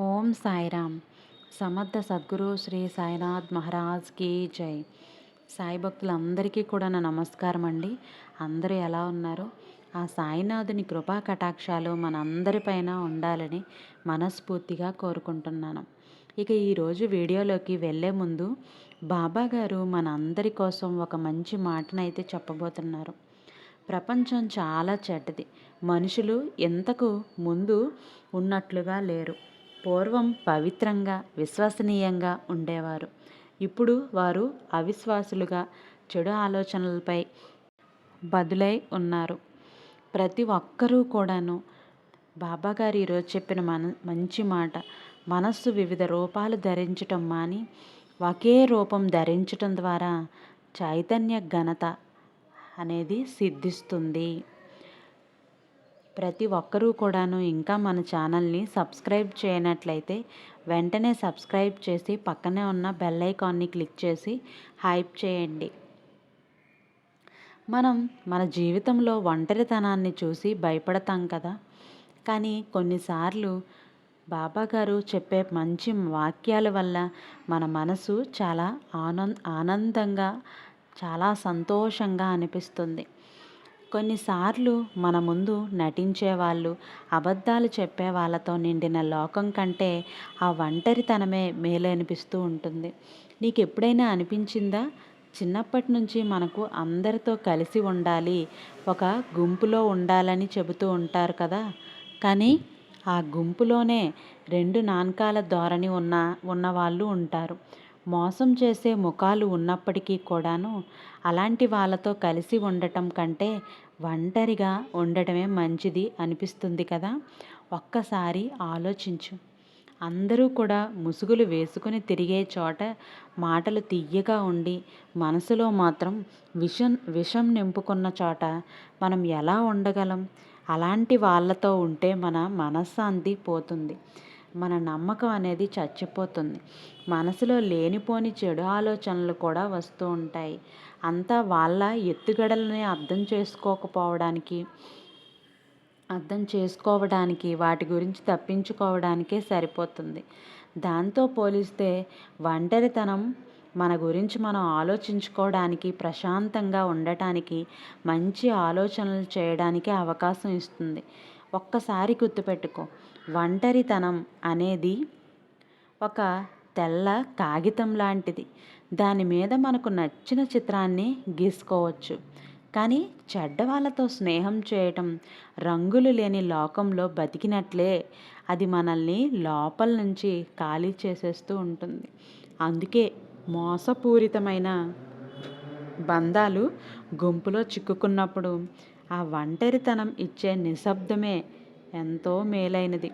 ఓం సాయిరామ్. సమర్థ సద్గురు శ్రీ సాయినాథ్ మహారాజ్ కీ జై. సాయి భక్తులందరికీ కూడా నా నమస్కారం అండి. అందరూ ఎలా ఉన్నారు ఆ సాయినాథుని కృపా కటాక్షాలు మనందరిపైన ఉండాలని మనస్ఫూర్తిగా కోరుకుంటున్నాను. ఇక ఈరోజు వీడియోలోకి వెళ్ళే ముందు బాబా గారు మన అందరి కోసం ఒక మంచి మాటనైతే చెప్పబోతున్నారు. ప్రపంచం చాలా చెడ్డది. మనుషులు ఎంతకు ముందు ఉన్నట్లుగా లేరు. పూర్వం పవిత్రంగా విశ్వసనీయంగా ఉండేవారు. ఇప్పుడు వారు అవిశ్వాసులుగా చెడు ఆలోచనలపై బదులై ఉన్నారు. ప్రతి ఒక్కరూ కూడాను బాబాగారు ఈరోజు చెప్పిన మన మంచి మాట మనస్సు వివిధ రూపాలు ధరించటం మాని ఒకే రూపం ధరించటం ద్వారా చైతన్య ఘనత అనేది సిద్ధిస్తుంది. ప్రతి ఒక్కరూ కూడాను ఇంకా మన ఛానల్ని సబ్స్క్రైబ్ చేయనట్లయితే వెంటనే సబ్స్క్రైబ్ చేసి పక్కనే ఉన్న బెల్ ఐకాన్ని క్లిక్ చేసి హైప్ చేయండి. మనం మన జీవితంలో ఒంటరితనాన్ని చూసి భయపడతాం కదా? కానీ కొన్నిసార్లు బాబాగారు చెప్పే మంచి వాక్యాల వల్ల మన మనసు చాలా ఆనంద్ ఆనందంగా చాలా సంతోషంగా అనిపిస్తుంది. కొన్నిసార్లు మన ముందు నటించే వాళ్ళు అబద్ధాలు చెప్పే వాళ్ళతో నిండిన లోకం కంటే ఆ ఒంటరితనమే మేలు అనిపిస్తూ ఉంటుంది. నీకు ఎప్పుడైనా అనిపించిందా? చిన్నప్పటి నుంచి మనకు అందరితో కలిసి ఉండాలి ఒక గుంపులో ఉండాలని చెబుతూ ఉంటారు కదా. కానీ ఆ గుంపులోనే రెండు నాన్కాల ధోరణి ఉన్న ఉన్నవాళ్ళు ఉంటారు. మోసం చేసే ముఖాలు ఉన్నప్పటికీ కూడాను అలాంటి వాళ్ళతో కలిసి ఉండటం కంటే ఒంటరిగా ఉండటమే మంచిది అనిపిస్తుంది కదా. ఒక్కసారి ఆలోచించు. అందరూ కూడా ముసుగులు వేసుకుని తిరిగే చోట మాటలు తీయగా ఉండి మనసులో మాత్రం విషం విషం నింపుకున్న చోట మనం ఎలా ఉండగలం? అలాంటి వాళ్ళతో ఉంటే మన మనశ్శాంతి పోతుంది. మన నమ్మకం అనేది చచ్చిపోతుంది. మనసులో లేనిపోని చెడు ఆలోచనలు కూడా వస్తూ ఉంటాయి. అంతా వాళ్ళ ఎత్తుగడలని అర్థం చేసుకోకపోవడానికి అర్థం చేసుకోవడానికి వాటి గురించి తప్పించుకోవడానికే సరిపోతుంది. దాంతో పోలిస్తే ఒంటరితనం మన గురించి మనం ఆలోచించుకోవడానికి ప్రశాంతంగా ఉండటానికి మంచి ఆలోచనలు చేయడానికి అవకాశం ఇస్తుంది. ఒక్కసారి గుర్తుపెట్టుకో ఒంటరితనం అనేది ఒక తెల్ల కాగితం లాంటిది. దాని మీద మనకు నచ్చిన చిత్రాన్ని గీసుకోవచ్చు. కానీ చెడ్డ వాళ్ళతో స్నేహం చేయటం రంగులు లేని లోకంలో బతికినట్లే అది మనల్ని లోపల నుంచి ఖాళీ చేసేస్తూ ఉంటుంది. అందుకే మోసపూరితమైన బంధాలు గుంపులో చిక్కుకున్నప్పుడు ఆ ఒంటరితనం ఇచ్చే నిశ్శబ్దమే ఎంతో మేలైనది.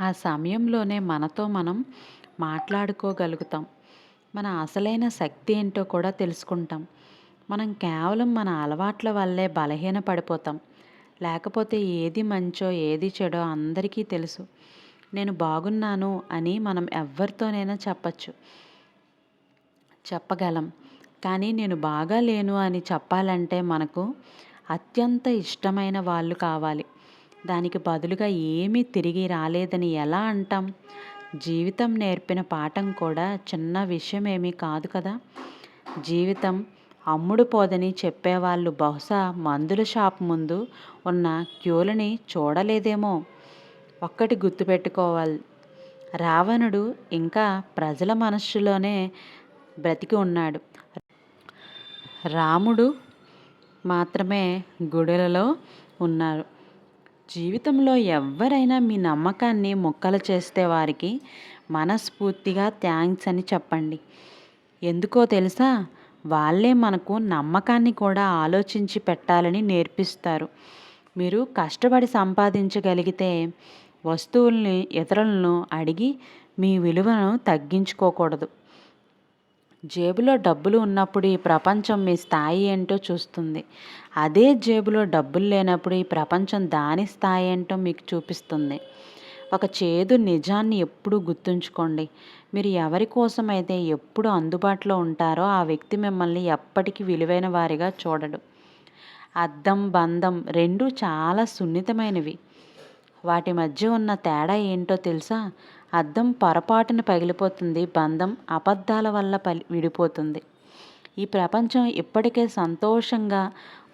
ఆ సమయంలోనే మనతో మనం మాట్లాడుకోగలుగుతాం. మన అసలైన శక్తి ఏంటో కూడా తెలుసుకుంటాం. మనం కేవలం మన అలవాట్ల వల్లే బలహీన పడిపోతాం. లేకపోతే ఏది మంచో ఏది చెడో అందరికీ తెలుసు. నేను బాగున్నాను అని మనం ఎవరితోనైనా చెప్పచ్చు. చెప్పగలం. కానీ నేను బాగా లేను అని చెప్పాలంటే మనకు అత్యంత ఇష్టమైన వాళ్ళు కావాలి. దానికి బదులుగా ఏమీ తిరిగి రాలేదని ఎలా అంటాం? జీవితం నేర్పిన పాఠం కూడా చిన్న విషయమేమీ కాదు కదా. జీవితం అమ్ముడు పోదని చెప్పేవాళ్ళు బహుశా మందుల షాప్ ముందు ఉన్న క్యూలని చూడలేదేమో. ఒక్కటి గుర్తుపెట్టుకోవాలి రావణుడు ఇంకా ప్రజల మనస్సులోనే బ్రతికి ఉన్నాడు. రాముడు మాత్రమే గుడులలో ఉన్నారు. జీవితంలో ఎవరైనా మీ నమ్మకాన్ని ముక్కలు చేస్తే వారికి మనస్ఫూర్తిగా థ్యాంక్స్ అని చెప్పండి. ఎందుకో తెలుసా? వాళ్ళే మనకు నమ్మకాన్ని కూడా ఆలోచించి పెట్టాలని నేర్పిస్తారు. మీరు కష్టపడి సంపాదించగలిగితే వస్తువుల్ని ఇతరులను అడిగి మీ విలువను తగ్గించుకోకూడదు. జేబులో డబ్బులు ఉన్నప్పుడు ఈ ప్రపంచం మీ స్థాయి ఏంటో చూస్తుంది. అదే జేబులో డబ్బులు లేనప్పుడు ఈ ప్రపంచం దాని స్థాయి ఏంటో మీకు చూపిస్తుంది. ఒక చేదు నిజాన్ని ఎప్పుడూ గుర్తుంచుకోండి. మీరు ఎవరి కోసం అయితే ఎప్పుడు అందుబాటులో ఉంటారో ఆ వ్యక్తి మిమ్మల్ని ఎప్పటికీ విలువైన వారిగా చూడడు. అద్దం బంధం రెండు చాలా సున్నితమైనవి. వాటి మధ్య ఉన్న తేడా ఏంటో తెలుసా? అద్దం పొరపాటున పగిలిపోతుంది బంధం అబద్ధాల వల్ల పలి విడిపోతుంది. ఈ ప్రపంచం ఇప్పటికే సంతోషంగా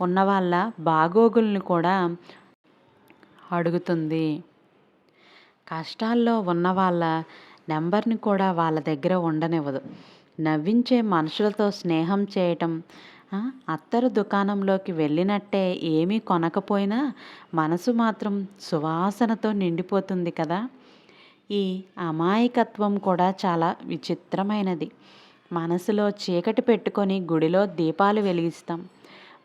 ఉన్న వాళ్ళ బాగోగుల్ని కూడా అడుగుతుంది. కష్టాల్లో ఉన్న వాళ్ళ నెంబర్ని కూడా వాళ్ళ దగ్గర ఉండనివ్వదు. నవ్వించే మనుషులతో స్నేహం చేయటం అత్తరు దుకాణంలోకి వెళ్ళినట్టే ఏమీ కొనకపోయినా మనసు మాత్రం సువాసనతో నిండిపోతుంది కదా. ఈ అమాయకత్వం కూడా చాలా విచిత్రమైనది. మనసులో చీకటి పెట్టుకొని గుడిలో దీపాలు వెలిగిస్తాం.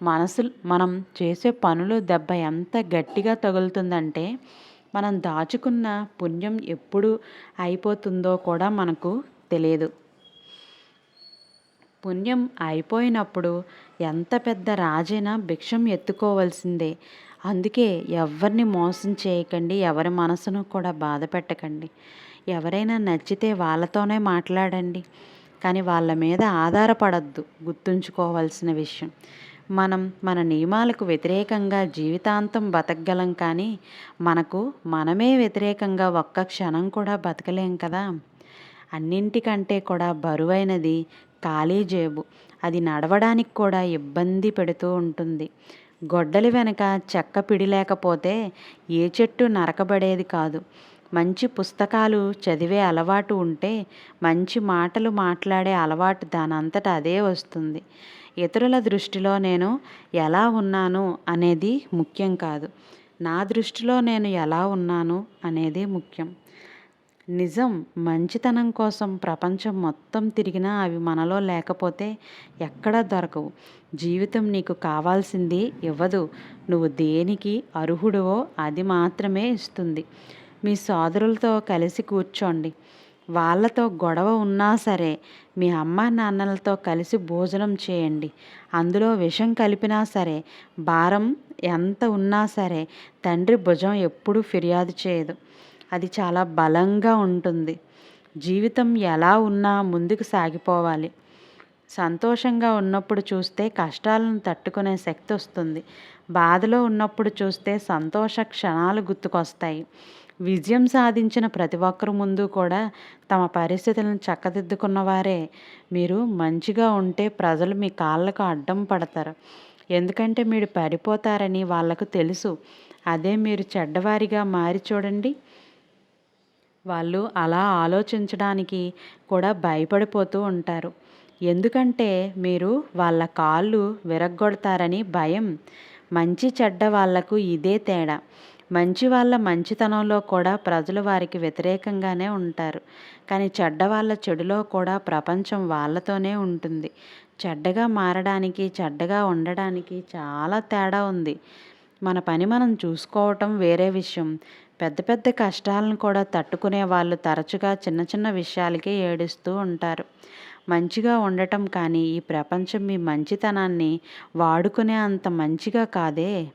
మనసు మనం చేసే పనులు దెబ్బ ఎంత గట్టిగా తగులుతుందంటే మనం దాచుకున్న పుణ్యం ఎప్పుడు అయిపోతుందో కూడా మనకు తెలియదు. పుణ్యం అయిపోయినప్పుడు ఎంత పెద్ద రాజైనా భిక్షం ఎత్తుకోవాల్సిందే. అందుకే ఎవరిని మోసం చేయకండి ఎవరి మనసును కూడా బాధ పెట్టకండి. ఎవరైనా నచ్చితే వాళ్ళతోనే మాట్లాడండి. కానీ వాళ్ళ మీద ఆధారపడద్దు గుర్తుంచుకోవాల్సిన విషయం. మనం మన నియమాలకు వ్యతిరేకంగా జీవితాంతం బతకగలం కానీ మనకు మనమే వ్యతిరేకంగా ఒక్క క్షణం కూడా బతకలేం కదా? అన్నింటికంటే కూడా బరువైనది ఖాళీ జేబు. అది నడవడానికి కూడా ఇబ్బంది పెడుతూ ఉంటుంది. గొడ్డలి వెనక చెక్క పిడి లేకపోతే ఏ చెట్టు నరకబడేది కాదు. మంచి పుస్తకాలు చదివే అలవాటు ఉంటే మంచి మాటలు మాట్లాడే అలవాటు దానంతట అదే వస్తుంది. ఇతరుల దృష్టిలో నేను ఎలా ఉన్నాను అనేది ముఖ్యం కాదు. నా దృష్టిలో నేను ఎలా ఉన్నాను అనేది ముఖ్యం. నిజం మంచితనం కోసం ప్రపంచం మొత్తం తిరిగినా అవి మనలో లేకపోతే ఎక్కడా దొరకవు. జీవితం నీకు కావాల్సింది ఇవ్వదు. నువ్వు దేనికి అర్హుడువో అది మాత్రమే ఇస్తుంది. మీ సోదరులతో కలిసి కూర్చోండి. వాళ్ళతో గొడవ ఉన్నా సరే మీ అమ్మ నాన్నలతో కలిసి భోజనం చేయండి. అందులో విషం కలిపినా సరే భారం ఎంత ఉన్నా సరే తండ్రి భుజం ఎప్పుడూ ఫిర్యాదు చేయదు. అది చాలా బలంగా ఉంటుంది. జీవితం ఎలా ఉన్నా ముందుకు సాగిపోవాలి. సంతోషంగా ఉన్నప్పుడు చూస్తే కష్టాలను తట్టుకునే శక్తి వస్తుంది. బాధలో ఉన్నప్పుడు చూస్తే సంతోష క్షణాలు గుర్తుకొస్తాయి. విజయం సాధించిన ప్రతి ఒక్కరు ముందు కూడా తమ పరిస్థితులను చక్కదిద్దుకున్న వారే మీరు మంచిగా ఉంటే ప్రజలు మీ కాళ్ళకు అడ్డం పడతారు. ఎందుకంటే మీరు పడిపోతారని వాళ్ళకు తెలుసు. అదే మీరు చెడ్డవారిగా మారి చూడండి. వాళ్ళు అలా ఆలోచించడానికి కూడా భయపడిపోతూ ఉంటారు. ఎందుకంటే మీరు వాళ్ళ కాళ్ళు విరగ్గొడతారని భయం. మంచి చెడ్డ వాళ్ళకు ఇదే తేడా. మంచి వాళ్ళ మంచితనంలో కూడా ప్రజలు వారికి వ్యతిరేకంగానే ఉంటారు. కానీ చెడ్డ వాళ్ళ చెడులో కూడా ప్రపంచం వాళ్ళతోనే ఉంటుంది. చెడ్డగా మారడానికి చెడ్డగా ఉండడానికి చాలా తేడా ఉంది. మన పని మనం చూసుకోవటం వేరే విషయం. పెద్ద పెద్ద కష్టాలను కూడా తట్టుకునే వాళ్ళు తరచుగా చిన్న చిన్న విషయాలకే ఏడుస్తూ ఉంటారు. మంచిగా ఉండటం కానీ ఈ ప్రపంచం మీ మంచితనాన్ని వాడుకునే అంత మంచిగా కాదే.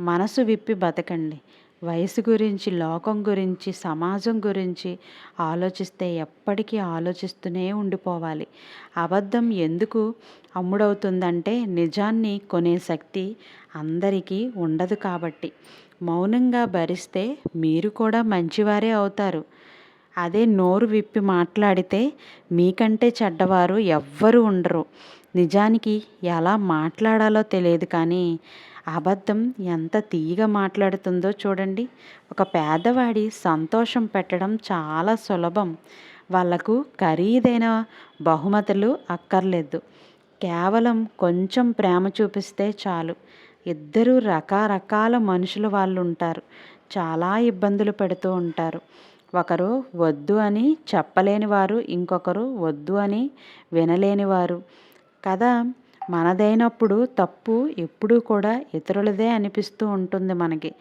మనసు విప్పి బతకండి. వయసు గురించి లోకం గురించి సమాజం గురించి ఆలోచిస్తే ఎప్పటికీ ఆలోచిస్తూనే ఉండిపోవాలి. అబద్ధం ఎందుకు అమ్ముడవుతుందంటే నిజాన్ని కొనే శక్తి అందరికీ ఉండదు కాబట్టి. మౌనంగా భరిస్తే మీరు కూడా మంచివారే అవుతారు. అదే నోరు విప్పి మాట్లాడితే మీకంటే చెడ్డవారు ఎవ్వరూ ఉండరు. నిజానికి ఎలా మాట్లాడాలో తెలియదు కానీ అబద్ధం ఎంత తీయగా మాట్లాడుతుందో చూడండి. ఒక పేదవాడి సంతోషం పెట్టడం చాలా సులభం. వాళ్ళకు ఖరీదైన బహుమతులు అక్కర్లేదు. కేవలం కొంచెం ప్రేమ చూపిస్తే చాలు. ఇద్దరు రకరకాల మనుషులు వాళ్ళు ఉంటారు చాలా ఇబ్బందులు పెడుతూ ఉంటారు. ఒకరు వద్దు అని చెప్పలేని వారు ఇంకొకరు వద్దు అని వినలేనివారు. కదా మనదైనప్పుడు తప్పు ఎప్పుడూ కూడా ఇతరులదే అనిపిస్తూ ఉంటుంది మనకి.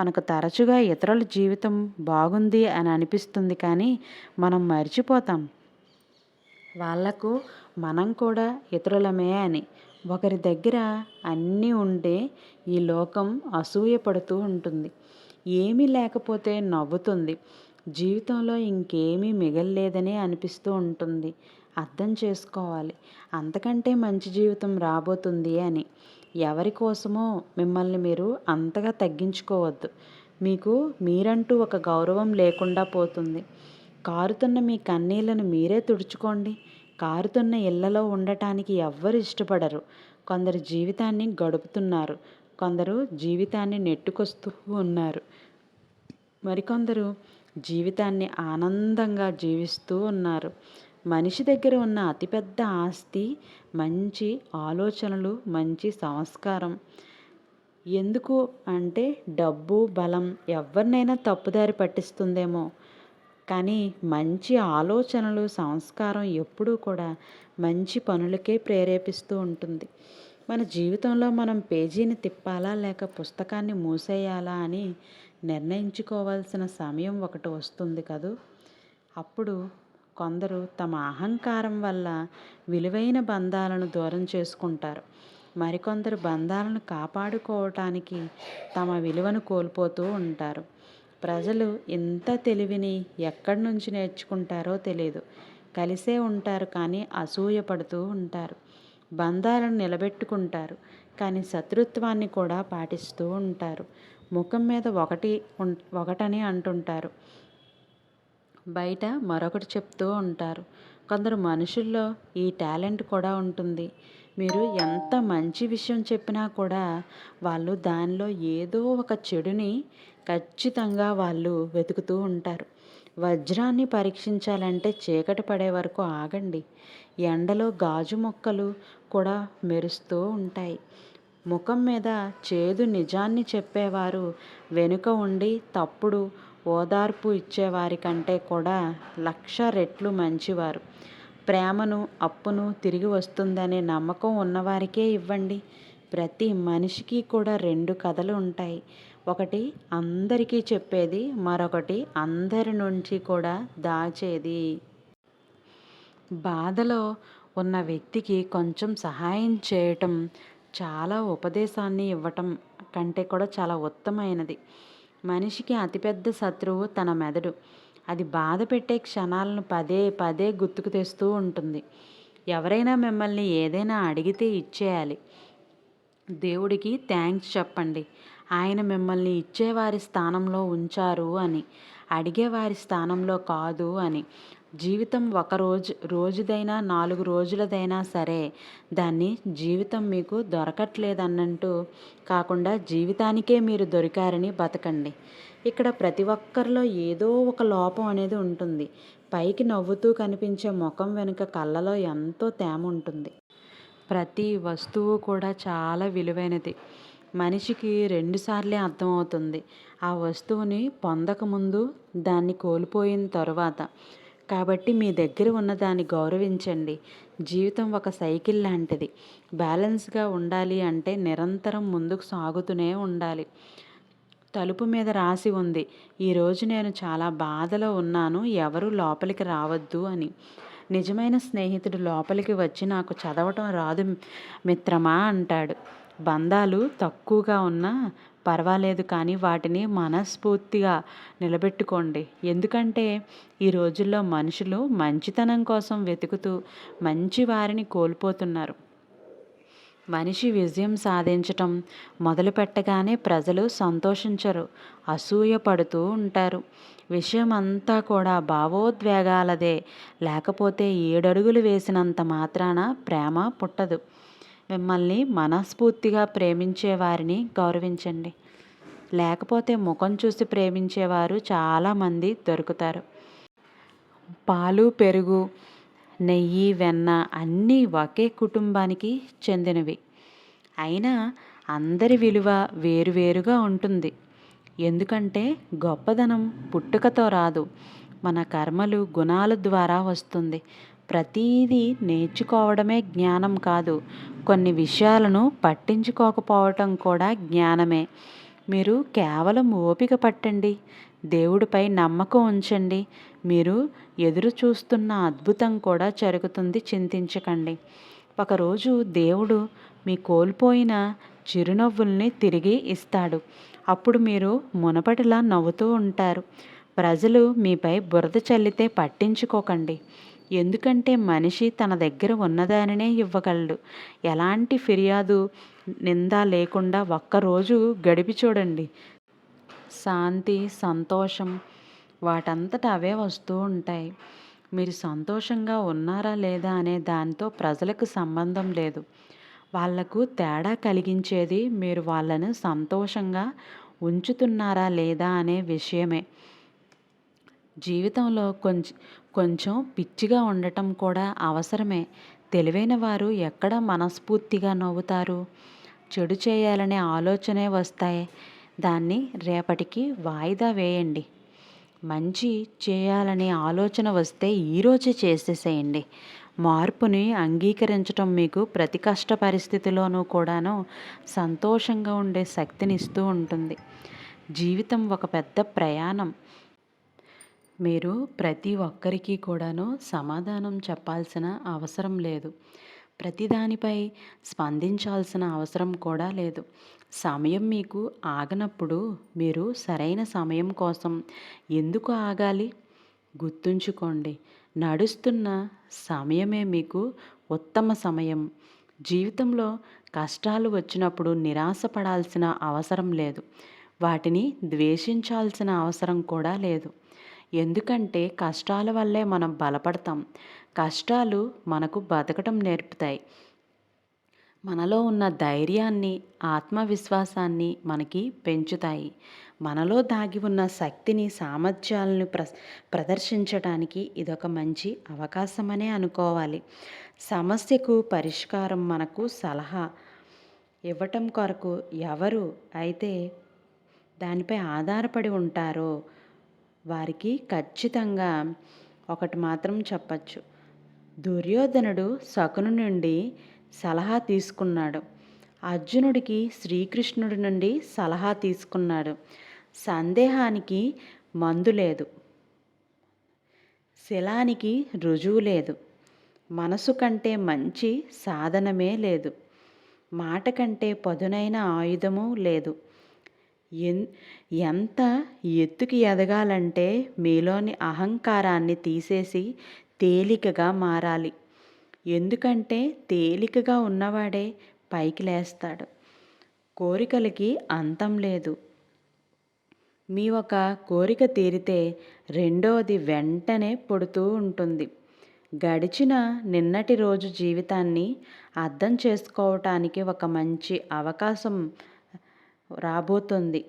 మనకు తరచుగా ఇతరుల జీవితం బాగుంది అని అనిపిస్తుంది కానీ మనం మర్చిపోతాం. వాళ్ళకు మనం కూడా ఇతరులమే అని. ఒకరి దగ్గర అన్నీ ఉంటే ఈ లోకం అసూయపడుతూ ఉంటుంది. ఏమీ లేకపోతే నవ్వుతుంది. జీవితంలో ఇంకేమీ మిగల్లేదనే అనిపిస్తూ ఉంటుంది. అర్థం చేసుకోవాలి. అంతకంటే మంచి జీవితం రాబోతుంది అని. ఎవరి కోసమో మిమ్మల్ని మీరు అంతగా తగ్గించుకోవద్దు. మీకు మీరంటూ ఒక గౌరవం లేకుండా పోతుంది. కారుతున్న మీ కన్నీళ్ళను మీరే తుడుచుకోండి. కారుతున్న ఇళ్ళలో ఉండటానికి ఎవ్వరు ఇష్టపడరు. కొందరు జీవితాన్ని గడుపుతున్నారు. కొందరు జీవితాన్ని నెట్టుకొస్తూ ఉన్నారు. మరికొందరు జీవితాన్ని ఆనందంగా జీవిస్తూ ఉన్నారు. మనిషి దగ్గర ఉన్న అతిపెద్ద ఆస్తి మంచి ఆలోచనలు మంచి సంస్కారం. ఎందుకు అంటే డబ్బు బలం ఎవరినైనా తప్పుదారి పట్టిస్తుందేమో. కానీ మంచి ఆలోచనలు సంస్కారం ఎప్పుడూ కూడా మంచి పనులకే ప్రేరేపిస్తూ ఉంటుంది. మన జీవితంలో మనం పేజీని తిప్పాలా లేక పుస్తకాన్ని మూసేయాలా అని నిర్ణయించుకోవాల్సిన సమయం ఒకటి వస్తుంది కదూ? అప్పుడు కొందరు తమ అహంకారం వల్ల విలువైన బంధాలను దూరం చేసుకుంటారు. మరికొందరు బంధాలను కాపాడుకోవటానికి తమ విలువను కోల్పోతూ ఉంటారు. ప్రజలు ఇంత తెలివిని ఎక్కడి నుంచి నేర్చుకుంటారో తెలియదు. కలిసే ఉంటారు కానీ అసూయపడుతూ ఉంటారు. బంధాలను నిలబెట్టుకుంటారు కానీ శత్రుత్వాన్ని కూడా పాటిస్తూ ఉంటారు. ముఖం మీద ఒకటి ఒకటని అంటుంటారు. బయట మరొకటి చెప్తూ ఉంటారు. కొందరు మనుషుల్లో ఈ టాలెంట్ కూడా ఉంటుంది. మీరు ఎంత మంచి విషయం చెప్పినా కూడా వాళ్ళు దానిలో ఏదో ఒక చెడుని ఖచ్చితంగా వాళ్ళు వెతుకుతూ ఉంటారు. వజ్రాన్ని పరీక్షించాలంటే చీకటి పడే వరకు ఆగండి. ఎండలో గాజు మొక్కలు కూడా మెరుస్తూ ఉంటాయి. ముఖం మీద చేదు నిజాన్ని చెప్పేవారు వెనుక ఉండి తప్పుడు ఓదార్పు ఇచ్చేవారి కంటే కూడా లక్ష రెట్లు మంచివారు. ప్రేమను అప్పును తిరిగి వస్తుందనే నమ్మకం ఉన్నవారికే ఇవ్వండి. ప్రతి మనిషికి కూడా రెండు కథలు ఉంటాయి. ఒకటి అందరికీ చెప్పేది మరొకటి అందరి నుంచి కూడా దాచేది. బాధలో ఉన్న వ్యక్తికి కొంచెం సహాయం చేయటం చాలా ఉపదేశాన్ని ఇవ్వటం కంటే కూడా చాలా ఉత్తమైనది మనిషికి అతిపెద్ద శత్రువు తన మెదడు. అది బాధ పెట్టే క్షణాలను పదే పదే గుర్తుకు తెస్తూ ఉంటుంది. ఎవరైనా మిమ్మల్ని ఏదైనా అడిగితే ఇచ్చేయాలి. దేవుడికి థ్యాంక్స్ చెప్పండి. ఆయన మిమ్మల్ని ఇచ్చేవారి స్థానంలో ఉంచారు అని అడిగేవారి స్థానంలో కాదు అని జీవితం ఒక రోజు రోజుదైనా నాలుగు రోజులదైనా సరే దాన్ని జీవితం మీకు దొరకట్లేదన్నంటూ కాకుండా జీవితానికే మీరు దొరికారని బతకండి. ఇక్కడ ప్రతి ఒక్కరిలో ఏదో ఒక లోపం అనేది ఉంటుంది. పైకి నవ్వుతూ కనిపించే ముఖం వెనుక కళ్ళలో ఎంతో తేమ ఉంటుంది. ప్రతి వస్తువు కూడా చాలా విలువైనది. మనిషికి రెండుసార్లే అర్థమవుతుంది. ఆ వస్తువుని పొందకముందు దాన్ని కోల్పోయిన తర్వాత కాబట్టి మీ దగ్గర ఉన్నదాన్ని గౌరవించండి. జీవితం ఒక సైకిల్ లాంటిది. బ్యాలెన్స్గా ఉండాలి అంటే నిరంతరం ముందుకు సాగుతూనే ఉండాలి. తలుపు మీద రాసి ఉంది. ఈరోజు నేను చాలా బాధలో ఉన్నాను. ఎవరు లోపలికి రావద్దు అని. నిజమైన స్నేహితుడు లోపలికి వచ్చి నాకు చదవటం రాదు మిత్రమా అంటాడు. బంధాలు తక్కువగా ఉన్నా పర్వాలేదు కానీ వాటిని మనస్ఫూర్తిగా నిలబెట్టుకోండి. ఎందుకంటే ఈ రోజుల్లో మనుషులు మంచితనం కోసం వెతుకుతూ మంచి వారిని కోల్పోతున్నారు. మనిషి విజయం సాధించటం మొదలు పెట్టగానే ప్రజలు సంతోషించరు అసూయ పడుతూ ఉంటారు. విషయం అంతా కూడా భావోద్వేగాలదే. లేకపోతే ఏడడుగులు వేసినంత మాత్రాన ప్రేమ పుట్టదు. మిమ్మల్ని మనస్ఫూర్తిగా ప్రేమించే వారిని గౌరవించండి. లేకపోతే ముఖం చూసి ప్రేమించేవారు చాలామంది దొరుకుతారు. పాలు పెరుగు నెయ్యి వెన్న అన్నీ ఒకే కుటుంబానికి చెందినవి. అయినా అందరి విలువ వేరువేరుగా ఉంటుంది. ఎందుకంటే గొప్పదనం పుట్టుకతో రాదు. మన కర్మలు గుణాల ద్వారా వస్తుంది. ప్రతీదీ నేర్చుకోవడమే జ్ఞానం కాదు. కొన్ని విషయాలను పట్టించుకోకపోవటం కూడా జ్ఞానమే. మీరు కేవలం ఓపిక పట్టండి. దేవుడిపై నమ్మకం ఉంచండి. మీరు ఎదురు చూస్తున్న అద్భుతం కూడా జరుగుతుంది చింతించకండి. ఒకరోజు దేవుడు మీ కోల్పోయిన చిరునవ్వుల్ని తిరిగి ఇస్తాడు. అప్పుడు మీరు మునపటిలా నవ్వుతూ ఉంటారు. ప్రజలు మీపై బురద చల్లితే పట్టించుకోకండి. ఎందుకంటే మనిషి తన దగ్గర ఉన్నదానినే ఇవ్వగలడు. ఎలాంటి ఫిర్యాదు నింద లేకుండా ఒక్కరోజు గడిపి చూడండి. శాంతి సంతోషం వాటంతట అవే వస్తూ ఉంటాయి. మీరు సంతోషంగా ఉన్నారా లేదా అనే దానితో ప్రజలకు సంబంధం లేదు. వాళ్ళకు తేడా కలిగించేది మీరు వాళ్ళను సంతోషంగా ఉంచుతున్నారా లేదా అనే విషయమే. జీవితంలో కొంచెం కొంచెం పిచ్చిగా ఉండటం కూడా అవసరమే. తెలివైన వారు ఎక్కడ మనస్ఫూర్తిగా నవ్వుతారు? చెడు చేయాలనే ఆలోచనే వస్తాయి. దాన్ని రేపటికి వాయిదా వేయండి. మంచి చేయాలనే ఆలోచన వస్తే ఈరోజే చేసేసేయండి. మార్పుని అంగీకరించటం మీకు ప్రతి కష్ట పరిస్థితిలోనూ కూడాను సంతోషంగా ఉండే శక్తిని ఇస్తూ ఉంటుంది. జీవితం ఒక పెద్ద ప్రయాణం. మీరు ప్రతి ఒక్కరికి కూడాను సమాధానం చెప్పాల్సిన అవసరం లేదు. ప్రతిదానిపై స్పందించాల్సిన అవసరం కూడా లేదు. సమయం మీకు ఆగనప్పుడు మీరు సరైన సమయం కోసం ఎందుకు ఆగాలి? గుర్తుంచుకోండి నడుస్తున్న సమయమే మీకు ఉత్తమ సమయం. జీవితంలో కష్టాలు వచ్చినప్పుడు నిరాశపడాల్సిన అవసరం లేదు. వాటిని ద్వేషించాల్సిన అవసరం కూడా లేదు. ఎందుకంటే కష్టాల వల్లే మనం బలపడతాం. కష్టాలు మనకు బతకటం నేర్పుతాయి. మనలో ఉన్న ధైర్యాన్ని ఆత్మవిశ్వాసాన్ని మనకి పెంచుతాయి. మనలో దాగి ఉన్న శక్తిని సామర్థ్యాలను ప్ర ప్రదర్శించడానికి ఇదొక మంచి అవకాశమనే అనుకోవాలి. సమస్యకు పరిష్కారం మనకు సలహా ఇవ్వటం కొరకు ఎవరు అయితే దానిపై ఆధారపడి ఉంటారో వారికి ఖచ్చితంగా ఒకటి మాత్రం చెప్పచ్చు. దుర్యోధనుడు శకును నుండి సలహా తీసుకున్నాడు. అర్జునుడికి శ్రీకృష్ణుడి నుండి సలహా తీసుకున్నాడు. సందేహానికి మందు లేదు. శిలానికి రుజువు లేదు. మనసు కంటే మంచి సాధనమే లేదు. మాట కంటే పదునైన ఆయుధము లేదు. ఎంత ఎత్తుకి ఎదగాలంటే మీలోని అహంకారాన్ని తీసేసి తేలికగా మారాలి. ఎందుకంటే తేలికగా ఉన్నవాడే పైకి లేస్తాడు. కోరికలకి అంతం లేదు. మీ ఒక కోరిక తీరితే రెండవది వెంటనే పుడుతూ ఉంటుంది. గడిచిన నిన్నటి రోజు జీవితాన్ని అర్థం చేసుకోవటానికి ఒక మంచి అవకాశం రాబోతుంది.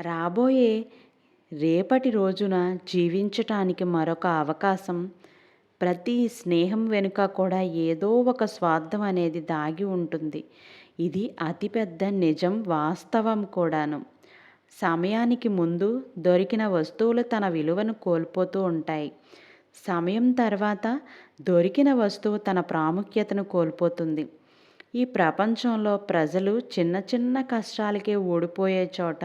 రాబోయే రేపటి రోజున జీవించటానికి మరొక అవకాశం ప్రతి స్నేహం వెనుక కూడా ఏదో ఒక స్వార్థం అనేది దాగి ఉంటుంది. ఇది అతిపెద్ద నిజం వాస్తవం కూడాను. సమయానికి ముందు దొరికిన వస్తువులు తన విలువను కోల్పోతూ ఉంటాయి. సమయం తర్వాత దొరికిన వస్తువు తన ప్రాముఖ్యతను కోల్పోతుంది. ఈ ప్రపంచంలో ప్రజలు చిన్న చిన్న కష్టాలకే ఓడిపోయే చోట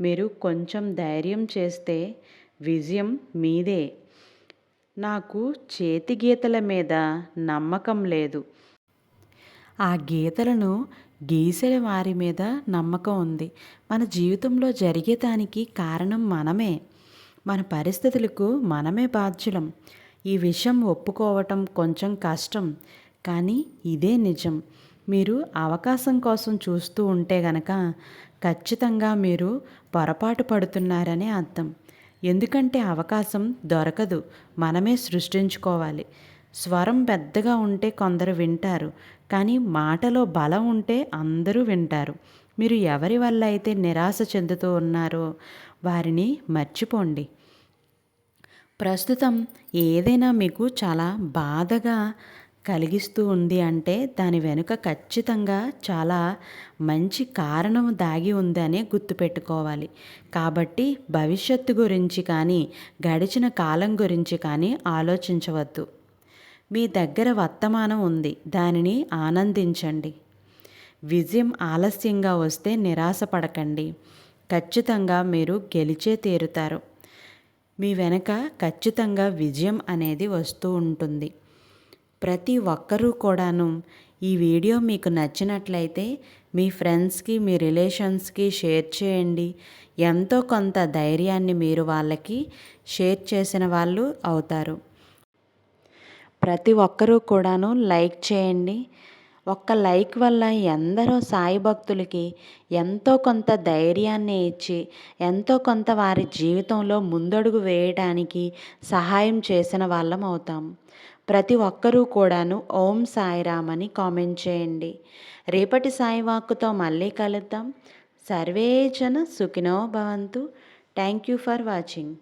మీరు కొంచెం ధైర్యం చేస్తే విజయం మీదే. నాకు చేతి గీతల మీద నమ్మకం లేదు. ఆ గీతలను గీసెల వారి మీద నమ్మకం ఉంది. మన జీవితంలో జరిగే దానికి కారణం మనమే. మన పరిస్థితులకు మనమే బాధ్యులం. ఈ విషయం ఒప్పుకోవటం కొంచెం కష్టం. కానీ ఇదే నిజం. మీరు అవకాశం కోసం చూస్తూ ఉంటే గనక ఖచ్చితంగా మీరు పొరపాటు పడుతున్నారనే అర్థం. ఎందుకంటే అవకాశం దొరకదు. మనమే సృష్టించుకోవాలి. స్వరం పెద్దగా ఉంటే కొందరు వింటారు. కానీ మాటలో బలం ఉంటే అందరూ వింటారు. మీరు ఎవరి వల్ల అయితే నిరాశ చెందుతూ ఉన్నారో వారిని మర్చిపోండి. ప్రస్తుతం ఏదైనా మీకు చాలా బాధగా కలిగిస్తూ ఉంది అంటే దాని వెనుక ఖచ్చితంగా చాలా మంచి కారణం దాగి ఉందని గుర్తుపెట్టుకోవాలి. కాబట్టి భవిష్యత్తు గురించి కానీ గడిచిన కాలం గురించి కానీ ఆలోచించవద్దు. మీ దగ్గర వర్తమానం ఉంది దానిని ఆనందించండి. విజయం ఆలస్యంగా వస్తే నిరాశపడకండి. ఖచ్చితంగా మీరు గెలిచే తీరుతారు. మీ వెనక ఖచ్చితంగా విజయం అనేది వస్తూ ఉంటుంది. ప్రతి ఒక్కరూ కూడాను ఈ వీడియో మీకు నచ్చినట్లయితే మీ ఫ్రెండ్స్కి మీ రిలేషన్స్కి షేర్ చేయండి. ఎంతో కొంత ధైర్యాన్ని మీరు వాళ్ళకి షేర్ చేసిన వాళ్ళు అవుతారు. ప్రతి ఒక్కరూ కూడాను లైక్ చేయండి. ఒక్క లైక్ వల్ల ఎందరో సాయి భక్తులకి ఎంతో కొంత ధైర్యాన్ని ఇచ్చి ఎంతో కొంత వారి జీవితంలో ముందడుగు వేయడానికి సహాయం చేసిన వాళ్ళం అవుతాం. ప్రతి ఒక్కరూ కూడాను ఓం సాయిరామ్ అని కామెంట్ చేయండి. రేపటి సాయి వాక్కుతో మళ్ళీ కలుద్దాం. సర్వే జన సుఖినో భవంతు. Thank you for watching.